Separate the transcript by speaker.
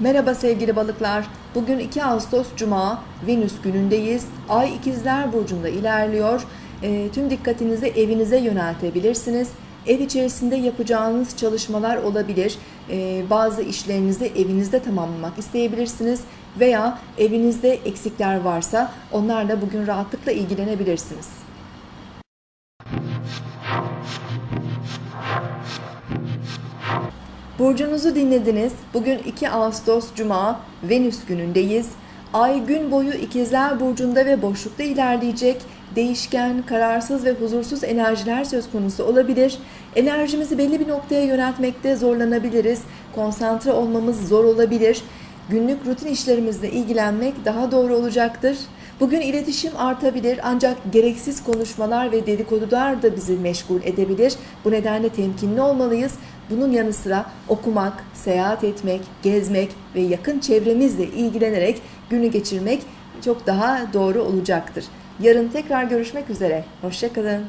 Speaker 1: Merhaba sevgili balıklar. Bugün 2 Ağustos Cuma, Venüs günündeyiz. Ay ikizler burcunda ilerliyor. E, tüm dikkatinizi evinize yöneltebilirsiniz. Ev içerisinde yapacağınız çalışmalar olabilir. E, bazı işlerinizi evinizde tamamlamak isteyebilirsiniz. Veya evinizde eksikler varsa onlarla bugün rahatlıkla ilgilenebilirsiniz. Burcunuzu dinlediniz. Bugün 2 Ağustos Cuma, Venüs günündeyiz. Ay gün boyu ikizler burcunda ve boşlukta ilerleyecek. Değişken, kararsız ve huzursuz enerjiler söz konusu olabilir. Enerjimizi belli bir noktaya yöneltmekte zorlanabiliriz. Konsantre olmamız zor olabilir. Günlük rutin işlerimizle ilgilenmek daha doğru olacaktır. Bugün iletişim artabilir ancak gereksiz konuşmalar ve dedikodular da bizi meşgul edebilir. Bu nedenle temkinli olmalıyız. Bunun yanı sıra okumak, seyahat etmek, gezmek ve yakın çevremizle ilgilenerek günü geçirmek çok daha doğru olacaktır. Yarın tekrar görüşmek üzere. Hoşçakalın.